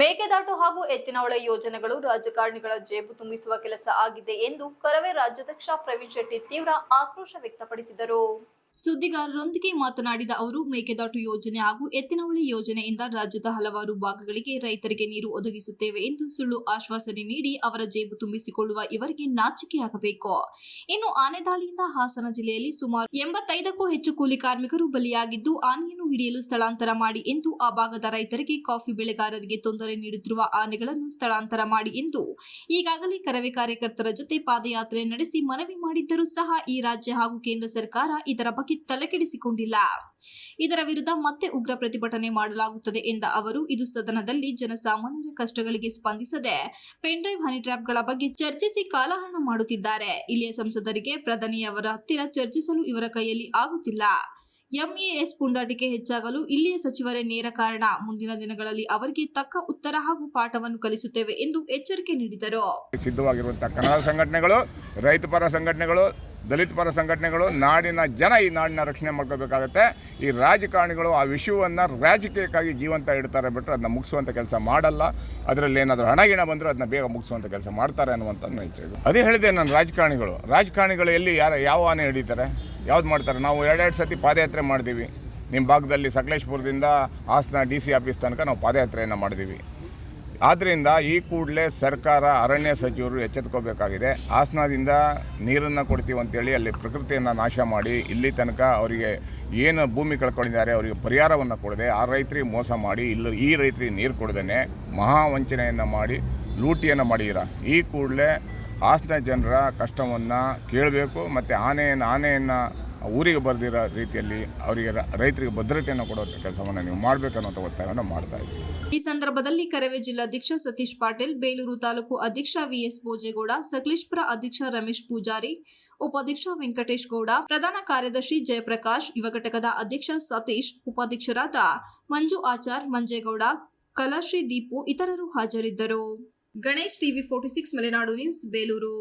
ಮೇಕೆದಾಟು ಹಾಗೂ ಎತ್ತಿನಹೊಳೆ ಯೋಜನೆಗಳು ರಾಜಕಾರಣಿಗಳ ಜೇಬು ತುಂಬಿಸುವ ಕೆಲಸ ಆಗಿದೆ ಎಂದು ಕರವೇ ರಾಜ್ಯಾಧ್ಯಕ್ಷ ಪ್ರವೀಣ್ ಶೆಟ್ಟಿ ತೀವ್ರ ಆಕ್ರೋಶ ವ್ಯಕ್ತಪಡಿಸಿದರು. ಸುದ್ದಿಗಾರರೊಂದಿಗೆ ಮಾತನಾಡಿದ ಅವರು, ಮೇಕೆದಾಟು ಯೋಜನೆ ಹಾಗೂ ಎತ್ತಿನಹೊಳೆ ಯೋಜನೆಯಿಂದ ರಾಜ್ಯದ ಹಲವಾರು ಭಾಗಗಳಿಗೆ ರೈತರಿಗೆ ನೀರು ಒದಗಿಸುತ್ತೇವೆ ಎಂದು ಸುಳ್ಳು ಆಶ್ವಾಸನೆ ನೀಡಿ ಅವರ ಜೇಬು ತುಂಬಿಸಿಕೊಳ್ಳುವ ಇವರಿಗೆ ನಾಚಿಕೆಯಾಗಬೇಕು. ಇನ್ನು ಆನೆದಾಳಿಯಿಂದ ಹಾಸನ ಜಿಲ್ಲೆಯಲ್ಲಿ ಸುಮಾರು ಎಂಬತ್ತೈದಕ್ಕೂ ಹೆಚ್ಚು ಕೂಲಿ ಕಾರ್ಮಿಕರು ಬಲಿಯಾಗಿದ್ದು, ಆನೆಯನ್ನು ಹಿಡಿಯಲು ಸ್ಥಳಾಂತರ ಮಾಡಿ ಎಂದು ಆ ಭಾಗದ ರೈತರಿಗೆ ಕಾಫಿ ಬೆಳೆಗಾರರಿಗೆ ತೊಂದರೆ ನೀಡುತ್ತಿರುವ ಆನೆಗಳನ್ನು ಸ್ಥಳಾಂತರ ಮಾಡಿ ಎಂದು ಈಗಾಗಲೇ ಕರವೇ ಕಾರ್ಯಕರ್ತರ ಜೊತೆ ಪಾದಯಾತ್ರೆ ನಡೆಸಿ ಮನವಿ ಮಾಡಿದ್ದರೂ ಸಹ ಈ ರಾಜ್ಯ ಹಾಗೂ ಕೇಂದ್ರ ಸರ್ಕಾರ ಇದರ ಬಗ್ಗೆ ತಲೆಕೆಡಿಸಿಕೊಂಡಿಲ್ಲ. ಇದರ ವಿರುದ್ಧ ಮತ್ತೆ ಉಗ್ರ ಪ್ರತಿಭಟನೆ ಮಾಡಲಾಗುತ್ತದೆ ಎಂದ ಅವರು, ಇದು ಸದನದಲ್ಲಿ ಜನಸಾಮಾನ್ಯರ ಕಷ್ಟಗಳಿಗೆ ಸ್ಪಂದಿಸದೆ ಪೆನ್ಡ್ರೈವ್ ಹನಿ ಟ್ರ್ಯಾಪ್ಗಳ ಬಗ್ಗೆ ಚರ್ಚಿಸಿ ಕಾಲಹರಣ ಮಾಡುತ್ತಿದ್ದಾರೆ. ಇಲ್ಲಿಯ ಸಂಸದರಿಗೆ ಪ್ರಧಾನಿಯವರ ಹತ್ತಿರ ಚರ್ಚಿಸಲು ಇವರ ಕೈಯಲ್ಲಿ ಆಗುತ್ತಿಲ್ಲ. ಎಂಎಎಸ್ ಪುಂಡಾಟಿಕೆ ಹೆಚ್ಚಾಗಲು ಇಲ್ಲಿಯ ಸಚಿವರೇ ನೇರ ಕಾರಣ. ಮುಂದಿನ ದಿನಗಳಲ್ಲಿ ಅವರಿಗೆ ತಕ್ಕ ಉತ್ತರ ಹಾಗೂ ಪಾಠವನ್ನು ಕಲಿಸುತ್ತೇವೆ ಎಂದು ಎಚ್ಚರಿಕೆ ನೀಡಿದರು. ಸಿದ್ಧವಾಗಿರುವಂತಹ ಕನ್ನಡ ಸಂಘಟನೆಗಳು, ರೈತ ಪರ ಸಂಘಟನೆಗಳು, ದಲಿತ ಪರ ಸಂಘಟನೆಗಳು ನಾಡಿನ ಜನ ಈ ನಾಡಿನ ರಕ್ಷಣೆ ಮಾಡ್ಕೋಬೇಕಾಗತ್ತೆ ಈ ರಾಜಕಾರಣಿಗಳು ಆ ವಿಷಯವನ್ನು ರಾಜಕೀಯಕ್ಕಾಗಿ ಜೀವಂತ ಇಡ್ತಾರೆ ಬಿಟ್ಟರೆ ಅದನ್ನ ಮುಗಿಸುವಂಥ ಕೆಲಸ ಮಾಡಲ್ಲ. ಅದರಲ್ಲಿ ಏನಾದರೂ ಹಣ ಗಿಣ ಬಂದರೆ ಅದನ್ನ ಬೇಗ ಮುಗಿಸುವಂಥ ಕೆಲಸ ಮಾಡ್ತಾರೆ ಅನ್ನುವಂಥ ಅದೇ ಹೇಳಿದೆ ನಾನು ರಾಜಕಾರಣಿಗಳು. ರಾಜಕಾರಣಿಗಳು ಎಲ್ಲಿ ಯಾರು ಯಾವ ಆನೆ ಹಿಡಿತಾರೆ? ಯಾವ್ದು ಮಾಡ್ತಾರೆ? ನಾವು ಎರಡೆರಡು ಸತಿ ಪಾದಯಾತ್ರೆ ಮಾಡಿದ್ದೀವಿ ನಿಮ್ಮ ಭಾಗದಲ್ಲಿ ಸಕಲೇಶ್ಪುರದಿಂದ ಹಾಸನ ಡಿ ಸಿ ಆಫೀಸ್ ತನಕ ನಾವು ಪಾದಯಾತ್ರೆಯನ್ನು ಮಾಡಿದ್ದೀವಿ ಆದ್ದರಿಂದ ಈ ಕೂಡಲೇ ಸರ್ಕಾರ, ಅರಣ್ಯ ಸಚಿವರು ಎಚ್ಚೆತ್ಕೋಬೇಕಾಗಿದೆ. ಹಾಸನದಿಂದ ನೀರನ್ನು ಕೊಡ್ತೀವಿ ಅಂತೇಳಿ ಅಲ್ಲಿ ಪ್ರಕೃತಿಯನ್ನು ನಾಶ ಮಾಡಿ ಇಲ್ಲಿ ತನಕ ಅವರಿಗೆ ಏನು ಭೂಮಿ ಕಳ್ಕೊಂಡಿದ್ದಾರೆ ಅವರಿಗೆ ಪರಿಹಾರವನ್ನು ಕೊಡದೆ ಆ ರೈತರಿಗೆ ಮೋಸ ಮಾಡಿ ಇಲ್ಲಿ ಈ ರೈತರಿಗೆ ನೀರು ಕೊಡದೇ ಮಹಾವಂಚನೆಯನ್ನು ಮಾಡಿ ಲೂಟಿಯನ್ನು ಮಾಡಿರ ಈ ಕೂಡಲೇ ಹಾಸನ ಜನರ ಕಷ್ಟವನ್ನು ಕೇಳಬೇಕು ಮತ್ತು ಆನೆಯನ್ನು ಆನೆಯನ್ನು ಊರಿಗೆ ಬರೆದಿರೋ ರೀತಿಯಲ್ಲಿ ಅವರಿಗೆ ರೈತರಿಗೆ ಭದ್ರತೆಯನ್ನು ಕೊಡೋ ಕೆಲಸವನ್ನು ನೀವು ಮಾಡಬೇಕನ್ನುವಂಥ ಒತ್ತಾಯವನ್ನು ಮಾಡ್ತಾ ಇದ್ದೀವಿ. ಈ ಸಂದರ್ಭದಲ್ಲಿ ಕರವೇ ಜಿಲ್ಲಾಧ್ಯಕ್ಷ ಸತೀಶ್ ಪಾಟೀಲ್, ಬೇಲೂರು ತಾಲೂಕು ಅಧ್ಯಕ್ಷ ವಿಎಸ್ ಭೋಜೇಗೌಡ, ಸಕಲೇಶ್ಪುರ ಅಧ್ಯಕ್ಷ ರಮೇಶ್ ಪೂಜಾರಿ, ಉಪಾಧ್ಯಕ್ಷ ವೆಂಕಟೇಶ್ ಗೌಡ, ಪ್ರಧಾನ ಕಾರ್ಯದರ್ಶಿ ಜಯಪ್ರಕಾಶ್, ಯುವ ಘಟಕದ ಅಧ್ಯಕ್ಷ ಸತೀಶ್, ಉಪಾಧ್ಯಕ್ಷರಾದ ಮಂಜು ಆಚಾರ್, ಮಂಜೇಗೌಡ, ಕಲಾಶ್ರೀ ದೀಪು ಇತರರು ಹಾಜರಿದ್ದರು. Ganesh TV forty six, Malenadu news, Belur.